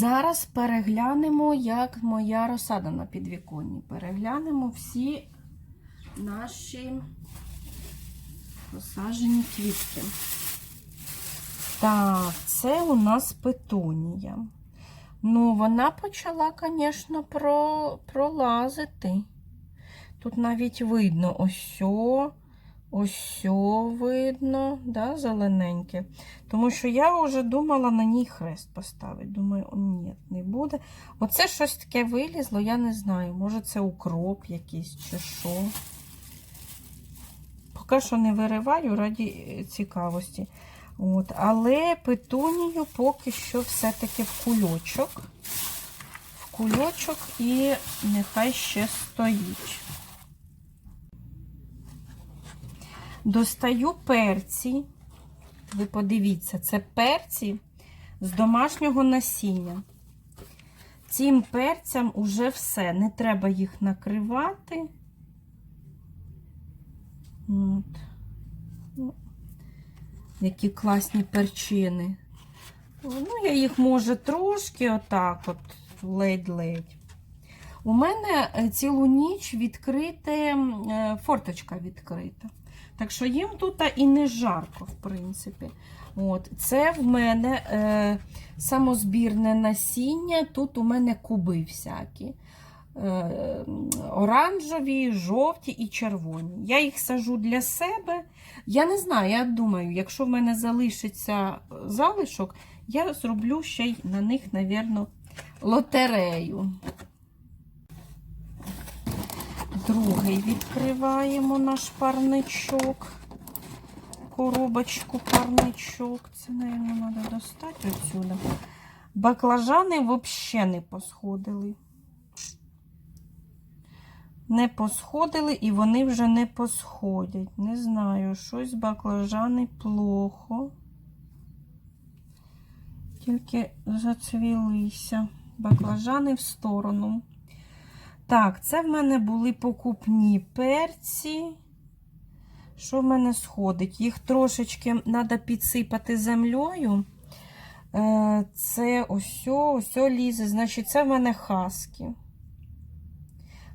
зараз переглянемо, як моя розсада на підвіконні. Переглянемо всі наші посаджені квітки. Так, це у нас петунія. Ну, вона почала, звісно, про, пролазити. Тут навіть видно ось, ось видно, да, зелененьке. Тому що я вже думала на ній хрест поставити. Думаю, о, ні, не буде. Оце щось таке вилізло, я не знаю. Може, це укроп якийсь чи що. Поки що не вириваю раді е, цікавості. От, але петунію поки що все-таки в кульочок. В кульочок і нехай ще стоїть. Достаю перці. Ви подивіться, це перці з домашнього насіння. Цим перцям уже все. Не треба їх накривати. От. Ну, які класні перчини. Ну, я їх може трошки отак, от, ледь-ледь. У мене е, цілу ніч відкрите, е, форточка відкрита. Так що їм тут і не жарко, в принципі. От. Це в мене е, самозбірне насіння. Тут у мене куби всякі. Е, оранжеві, жовті і червоні. Я їх сажу для себе. Я не знаю, я думаю, якщо в мене залишиться залишок, я зроблю ще й на них, навірно, лотерею. Другий відкриваємо наш парничок. Коробочку парничок. Це, мабуть, треба достати отсюди. Баклажани взагалі не посходили. Не посходили і вони вже не посходять. Не знаю, щось баклажани плохо. Тільки зацвілися. Баклажани в сторону. Так, це в мене були покупні перці. Що в мене сходить? Їх трошечки треба підсипати землею. Е, Це ось, ось лізе. Значить, це в мене хаски.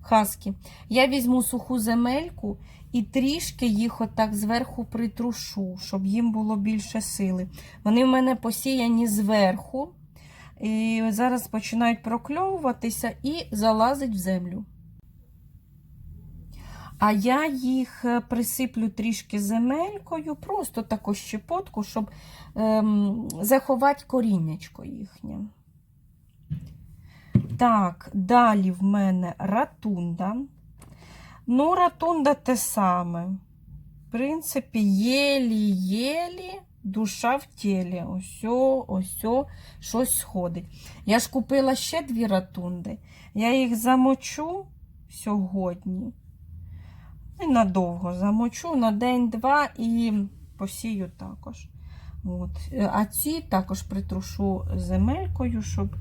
Хаски. Я візьму суху земельку і трішки їх отак зверху притрушу, щоб їм було більше сили. Вони в мене посіяні зверху. І зараз починають прокльовуватися і залазить в землю. А я їх е, присиплю трішки земелькою, просто таку щепотку, щоб ем, заховати коріннячко їхнє. Так, далі в мене ратунда. Ну, ратунда те саме. В принципі, єлі-єлі душа в тілі. Ось, ось, щось сходить. Я ж купила ще дві ратунди. Я їх замочу сьогодні. Ненадовго замочу на день-два і посію також. От. А ці також притрушу земелькою, щоб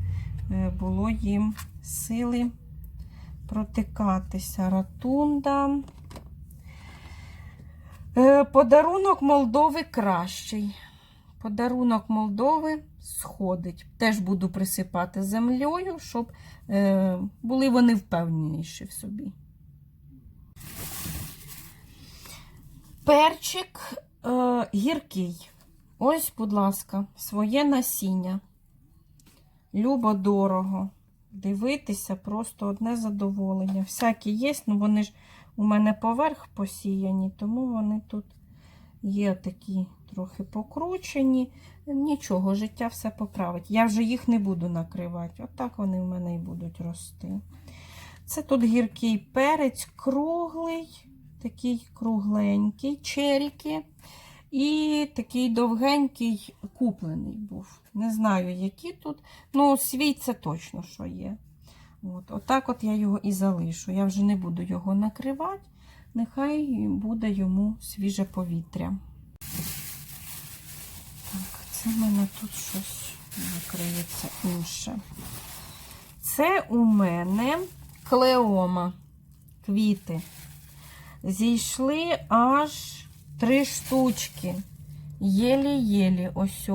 було їм сили протикатися. Ратунда. Подарунок Молдови кращий. Подарунок Молдови сходить. Теж буду присипати землею, щоб е, були вони впевненіші в собі. Перчик е, гіркий. Ось, будь ласка, своє насіння. Любо дорого. Дивитися просто одне задоволення. Всякі є, ну вони ж у мене поверх посіяні, тому вони тут є такі трохи покручені. Нічого, життя все поправить. Я вже їх не буду накривати. Отак вони в мене і будуть рости. Це тут гіркий перець, круглий, такий кругленький, черіки. І такий довгенький куплений був. Не знаю, які тут. Ну, свій це точно, що є. От, Отак от я його і залишу. Я вже не буду його накривати. Нехай буде йому свіже повітря. Так, це в мене тут щось накриється інше. Це у мене клеома. Квіти. Зійшли аж три штучки. Єлі-єлі. Ось,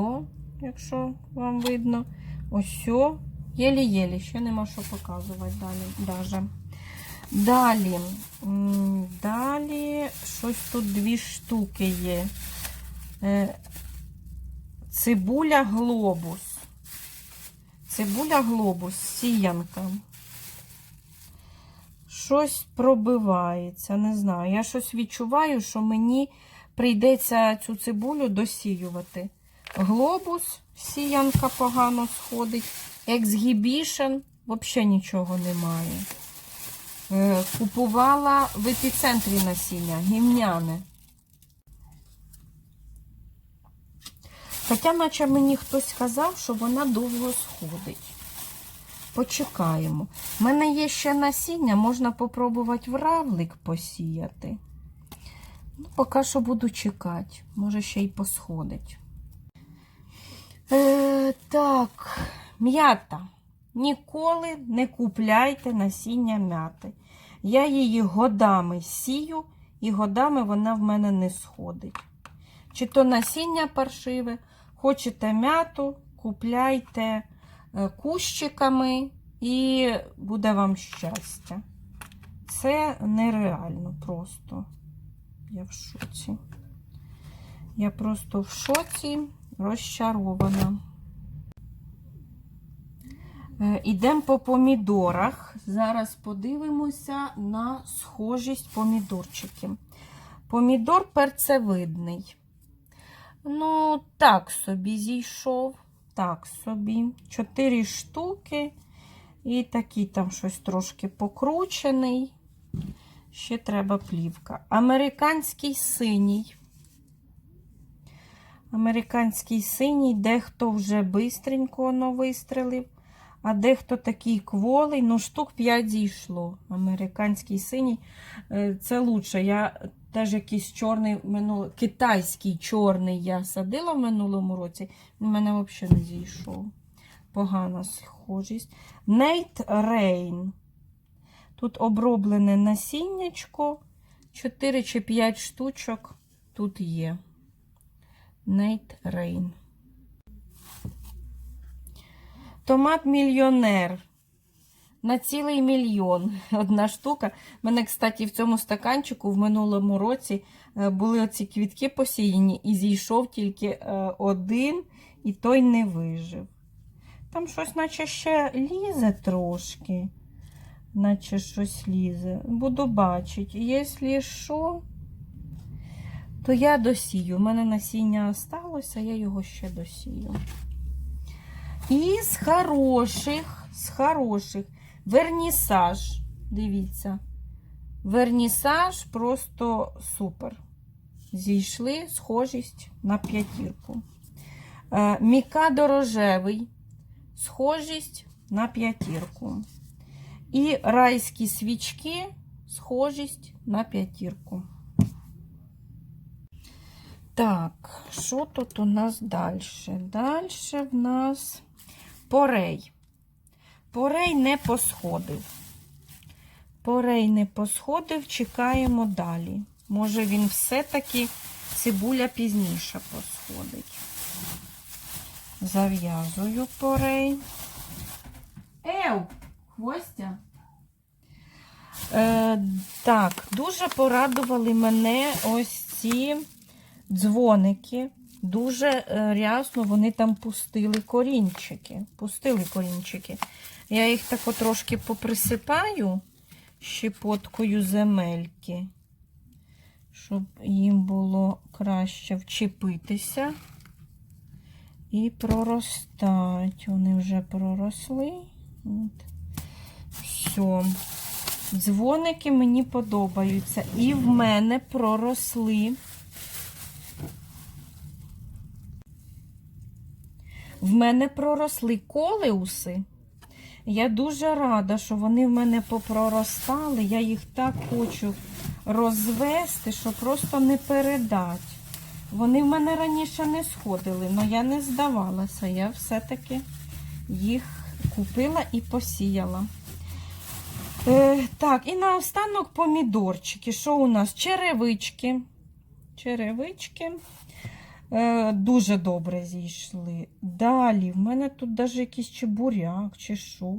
якщо вам видно, ось Єлі-єлі, ще нема що показувати далі. Даже. Далі. Далі щось тут дві штуки є. Е, Цибуля глобус. Цибуля глобус, сіянка. Щось пробивається, не знаю. Я щось відчуваю, що мені прийдеться цю цибулю досіювати. Глобус, сіянка погано сходить. Ексгібішн, взагалі нічого немає. Е, Купувала в епіцентрі насіння, гімняне. Хоча, наче мені хтось сказав, що вона довго сходить. Почекаємо. У мене є ще насіння, можна попробувати в равлик посіяти. Ну, поки що буду чекати. Може, ще й посходить. Е, так, м'ята. Ніколи не купляйте насіння м'яти. Я її годами сію, і годами вона в мене не сходить. Чи то насіння паршиве, хочете м'яту, купляйте е, кущиками і буде вам щастя. Це нереально просто. Я в шоці. Я просто в шоці розчарована. Е, Ідемо по помідорах. Зараз подивимося на схожість помідорчиків. Помідор перцевидний. Ну, так собі зійшов. Так собі. Чотири штуки. І такий там щось трошки покручений. Ще треба плівка. Американський синій. Американський синій, дехто вже бистренько воно вистрелив, а дехто такий кволий, ну штук 5 зійшло. Американський синій. Е, Це лучше. Я теж якийсь чорний минуло, китайський чорний я садила в минулому році. Він мене взагалі не зійшов. Погана схожість. Нейт Рейн. Тут оброблене насіннячко. 4 чи 5 штучок тут є. Нейт Рейн. Томат мільйонер. На цілий мільйон. Одна штука. У мене, кстати, в цьому стаканчику в минулому році е, були оці квітки посіяні, і зійшов тільки е, один, і той не вижив. Там щось, наче ще лізе трошки. Наче щось лізе. Буду бачити. Якщо що, то я досію. У мене насіння осталося, я його ще досію. І з хороших, з хороших, вернісаж. Дивіться. Вернісаж просто супер. Зійшли схожість на п'ятірку. Е, Мікадо рожевий. Схожість на п'ятірку. І райські свічки, схожість на п'ятірку. Так, що тут у нас далі? Далі в нас порей. Порей не посходив. Порей не посходив, чекаємо далі. Може, він все-таки цибуля пізніше посходить. Зав'язую порей. Ев, хвостя. Е, так, дуже порадували мене ось ці дзвоники. Дуже е, рясно вони там пустили корінчики. Пустили корінчики. Я їх так трошки поприсипаю щепоткою земельки, щоб їм було краще вчепитися і проростать. Вони вже проросли. От. Все. Дзвоники мені подобаються. І в мене проросли. В мене проросли колеуси. Я дуже рада, що вони в мене попроростали. Я їх так хочу розвести, що просто не передати. Вони в мене раніше не сходили, але я не здавалася. Я все-таки їх купила і посіяла. Е, так, і наостанок помідорчики. Що у нас? Черевички. Черевички. Е, дуже добре зійшли. Далі, в мене тут навіть якийсь чи буряк, чи що.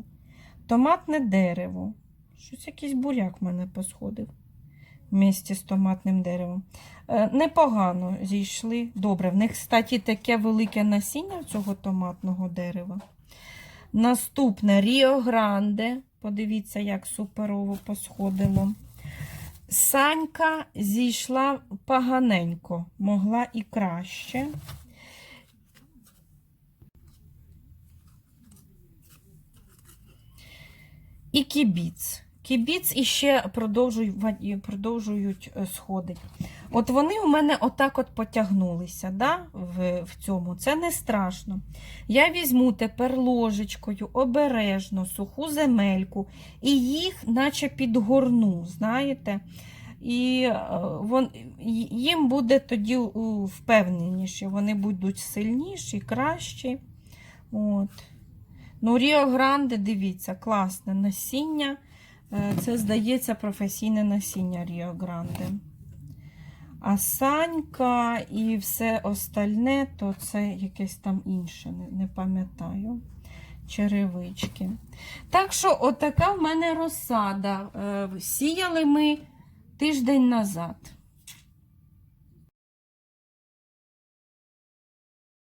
Томатне дерево. Щось якийсь буряк в мене посходив. Вместе з томатним деревом. Е, непогано зійшли. Добре. В них, кстати, таке велике насіння цього томатного дерева. Наступне Ріо Гранде. Подивіться, як суперово посходило. Санька зійшла поганенько, могла і краще. І кібіц. Кібіц іще продовжують, продовжують е, сходити. От вони у мене отак от потягнулися да, в, в цьому. Це не страшно. Я візьму тепер ложечкою обережно суху земельку і їх наче підгорну, знаєте. І е, вон, їм буде тоді впевненіше, вони будуть сильніші, кращі. От. Ну, Ріо Гранде, дивіться, класне насіння. Е, Це, здається, професійне насіння Ріо Гранде. А Санька і все остальне, то це якесь там інше, не, пам'ятаю. Черевички. Так що, отака в мене розсада. Е, Сіяли ми тиждень назад.